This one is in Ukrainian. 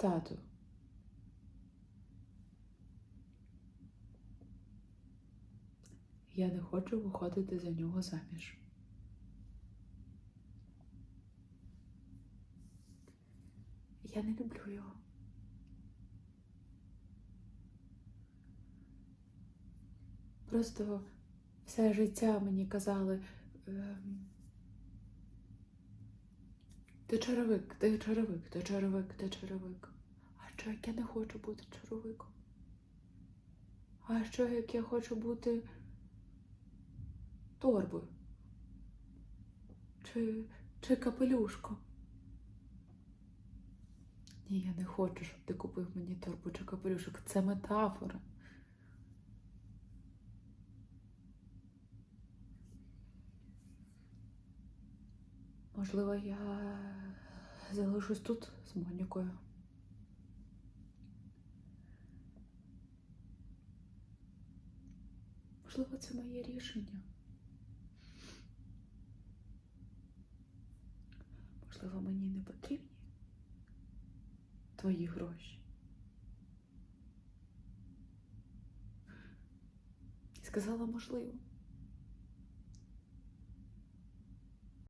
Тату. Я не хочу виходити за нього заміж. Я не люблю його. Просто все життя мені казали. ем, ти черевик, ти черевик, ти черевик, ти черевик. А що як я не хочу бути черевиком? А що як я хочу бути торбою? Чи, чи капелюшком? Ні, я не хочу, щоб ти купив мені торбу чи капелюшок. Це метафора. Можливо, я залишусь тут з Монікою. Можливо, це моє рішення. Можливо, мені не потрібні твої гроші. Сказала, можливо.